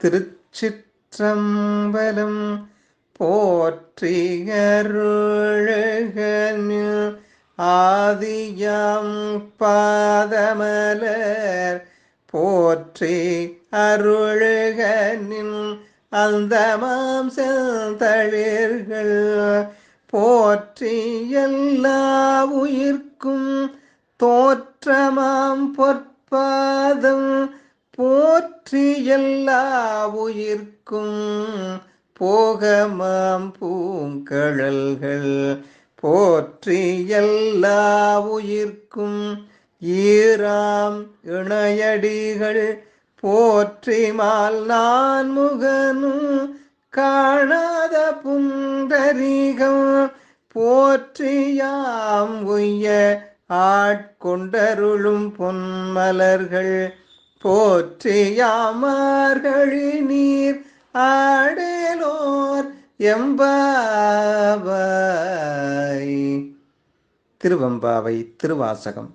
திருச்சிற்றம்பலம் போற்றியருழகனில் ஆதியாம் பாதமலர் போற்றி அருளுகனின் அந்தமாம் செந்தளிர்கள் போற்றி எல்லா உயிர்க்கும் தோற்றமாம் பொற்பாதம் போற்றி எல்லா உயிர்க்கும் போகமாம் பூங்கழல்கள். போற்றி எல்லா உயிர்க்கும் ஈராம் இணையடிகள். போற்றிமால் நான் முகனும் காணாத புந்தரிகம். போற்றியாம் உய்ய ஆட்கொண்டருளும் பொன்மலர்கள். போற்றியாமார்களி நீர் ஆடேலோர் எம்பாவை திருவம்பாவை திருவாசகம்.